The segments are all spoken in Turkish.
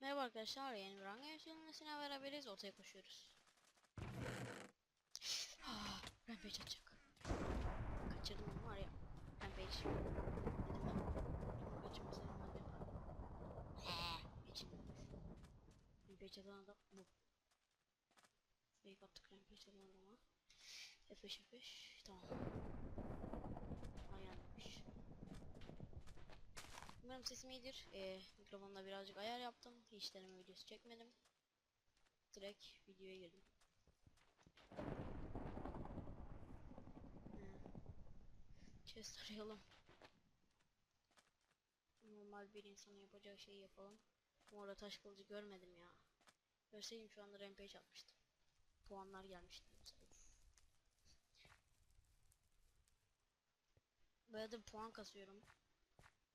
Merhaba arkadaşlar, yeni bir hangi beraberiz, ortaya koşuyoruz. Ah, Rampage atacak. Kaçırdım onu var ya. Rampage. Dedim ben. Bunu kaçırmasaydım ben de yapardım. Eee, geçilmiyormuş. Rampage atan adam bu. Fake attık Rampage atan adama. F5 F5, tamam. Ayarlamış. Umarım sesim iyidir. Ee, mikrofonda birazcık ayar yaptım. Hiç deneme videosu çekmedim. Direkt videoya girdim. Hmm. Chest arayalım. Normal bir insanın yapacağı şeyi yapalım. Bu arada taş kılıcı görmedim ya. Görseydim şu anda rampage atmıştım. Puanlar gelmişti. mesela. Bayağıdır puan kasıyorum.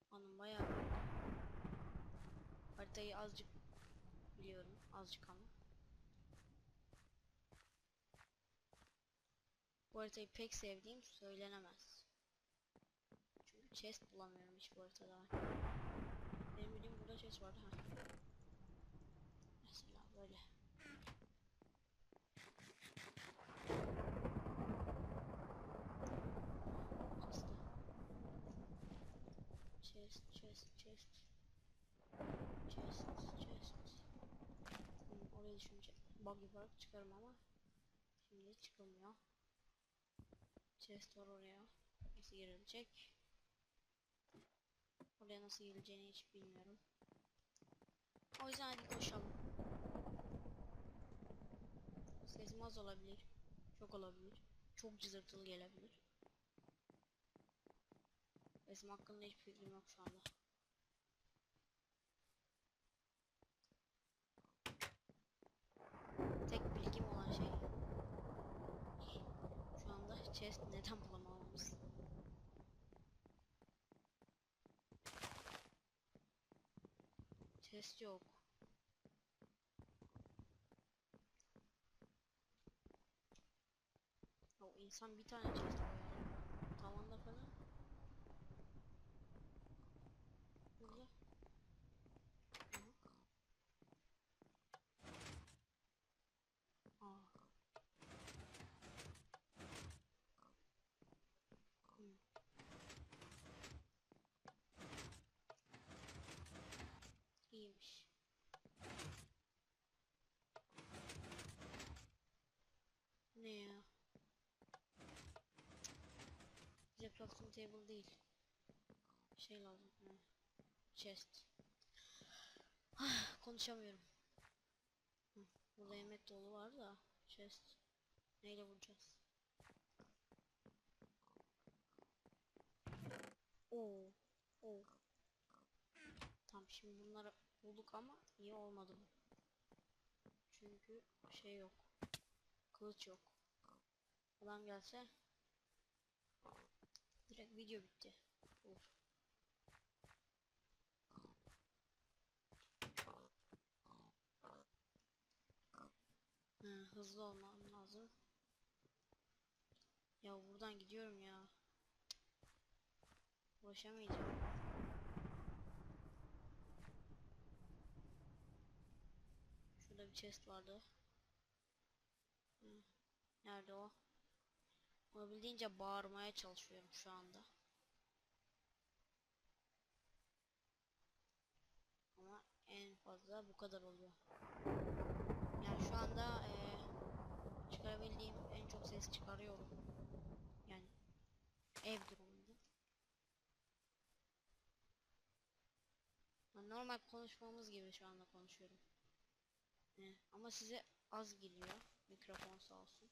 Hanım bayağı. Haritayı azıcık biliyorum azıcık ama. Bu haritayı pek sevdiğim söylenemez. Çünkü chest bulamıyorum hiç bu haritada. Benim bildiğim burada chest vardı ha mesela böyle chest chest chest chest chest chest hmm, oraya düşünce bug yaparak çıkarım ama şimdi çıkılmıyor chest var oraya nasıl girilecek oraya nasıl girileceğini hiç bilmiyorum. O yüzden hadi koşalım. Sesim az olabilir çok olabilir çok cızırtılı gelebilir Resim hakkında hiçbir fikrim yok şu anda. Tek bilgim olan şey şu anda chest neden bulamamamız. Chest yok. O insan bir tane chest koyar. Tavanda falan. Burada. Aha. Aa. Hmm. İyiymiş. Ne ya? Bize crafting table değil. Şey lazım. Hı. Chest. Konuşamıyorum. Hı, Burada yemek dolu var da chest. Neyle vuracağız? Oo. Oo. Tamam şimdi bunları bulduk ama iyi olmadı bu. Çünkü şey yok. Kılıç yok. Adam gelse direkt video bitti. Uf. Ha, hızlı olmam lazım. Ya buradan gidiyorum ya. Ulaşamayacağım. Şurada bir chest vardı. Hı. Nerede o? Olabildiğince bağırmaya çalışıyorum şu anda. Ama en fazla bu kadar oluyor. Yani şu anda eee, çıkarabildiğim en çok ses çıkarıyorum. Yani ev durumunda. Normal konuşmamız gibi şu anda konuşuyorum. He, ama size az geliyor. Mikrofon sağ olsun.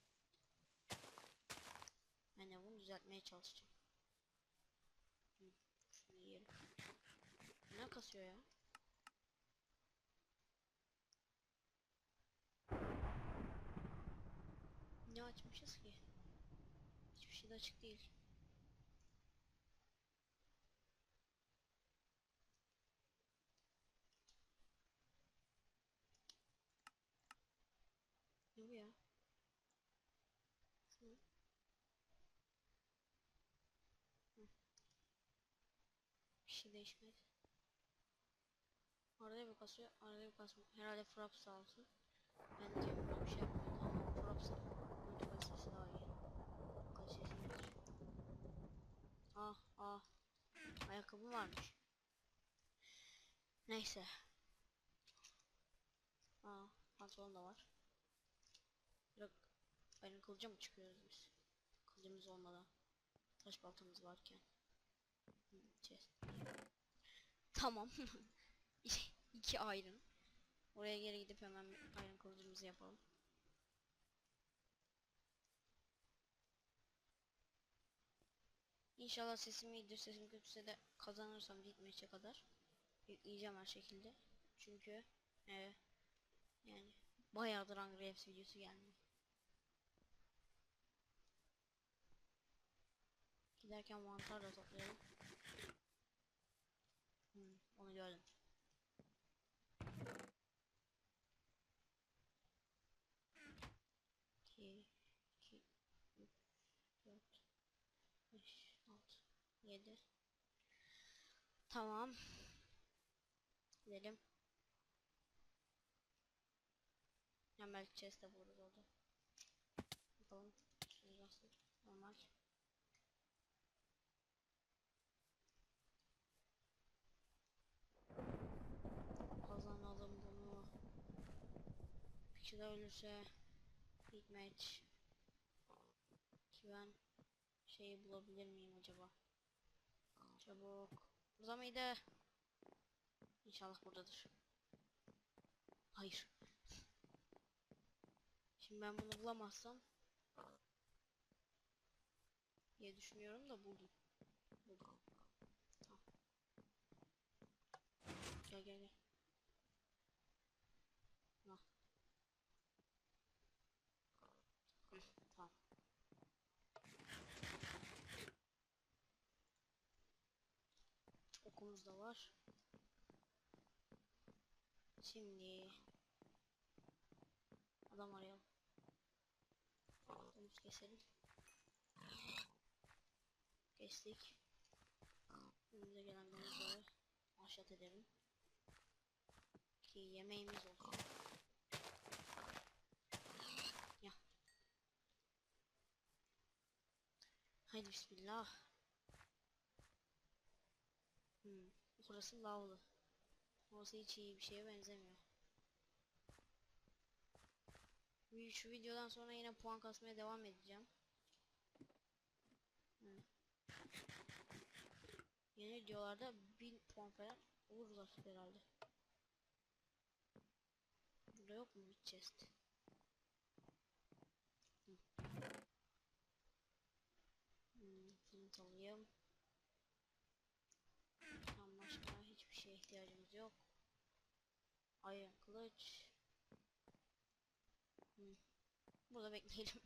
Düzeltmeye çalışacağım. Ne kasıyor ya? Ne açmışız ki? Hiçbir şey de açık değil. Ne bu ya? Şey. Arada bir kasıyor, arada bir kasmıyor. Herhalde Fraps sağ. Ben de kendime bir şey yapmıyordum ama Fraps görüntü kalitesi daha iyi. Kalitesi nedir? Ah ah. Ayakkabı varmış. Neyse. Aa, pantolon da var. Yok, benim kılıca mı çıkıyoruz biz? Kılıcımız olmadan. Taş baltamız varken. Tamam. İki ayrın. Oraya geri gidip hemen ayrın kılıcımızı yapalım. İnşallah sesim iyidir. Sesim kötüse de kazanırsam gitmeyecek kadar. Yükleyeceğim her şekilde. Çünkü e, yani bayağıdır Hunger Games videosu gelmiyor. Giderken mantar da toplayalım. Onu gördüm. İki, iki, üç, dört, beş, altı, yedi. Tamam. Gidelim. Ya belki chest'e vururuz orada. Bakalım. Nasıl? Normal. Kazanalım bunu. Kişi de ölürse Big match. Ki ben şeyi bulabilir miyim acaba? Çabuk. Burada? İnşallah buradadır. Hayır. Şimdi ben bunu bulamazsam diye düşünüyorum da buldum. Buldum. Gel gel gel. Al. Hı, tamam. Okumuz da var. Şimdi adam arayalım. Domuz keselim. Kestik. Önümüze gelen domuzları aşağı edelim. Ki yemeğimiz olsun. Ya. Haydi bismillah. Hmm. Burası lavlı. Orası hiç iyi bir şeye benzemiyor. Şu videodan sonra yine puan kasmaya devam edeceğim. Hı. Yeni videolarda 1000 puan falan olurlar herhalde. Burada yok mu bir chest? Hmm, alayım. Tamam başka hiçbir şeye ihtiyacımız yok. Iron kılıç. Hmm. Burada bekleyelim.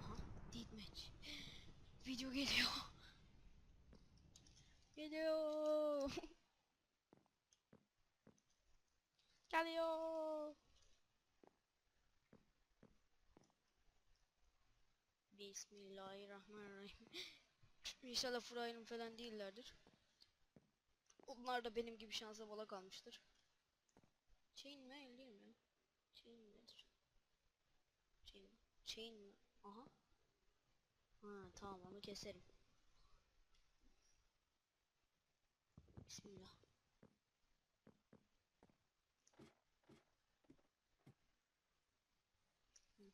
Aha. Video geliyor. Geliyor. Geliyor. Bismillahirrahmanirrahim. İnşallah Furay'ın falan değillerdir. Onlar da benim gibi şansa bala kalmıştır. Chain mi? Değil mi? Chain? Chain, chain mi? Aha. Ha tamam onu keserim. Bismillah.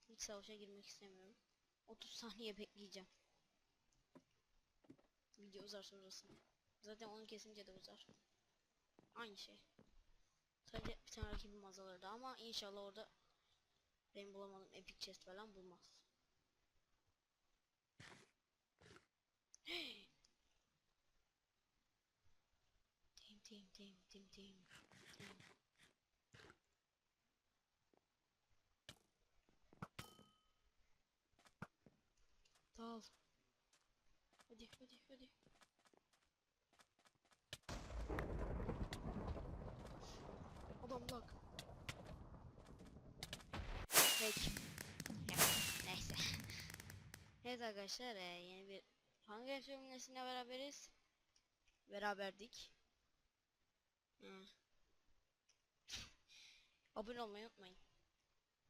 Hiç savaşa girmek istemiyorum. 30 saniye bekleyeceğim. Video uzar sonrasında. Zaten onu kesince de uzar. Aynı şey. Sadece bir tane rakibim azalırdı ama inşallah orada benim bulamadığım epic chest falan bulmaz. Tim tim tim tim tim. tim. Hadi hadi. Adam lag. Peki. Neyse. Evet arkadaşlar e, yeni bir Hunger Games beraberiz. Beraberdik. Hı. Abone olmayı unutmayın.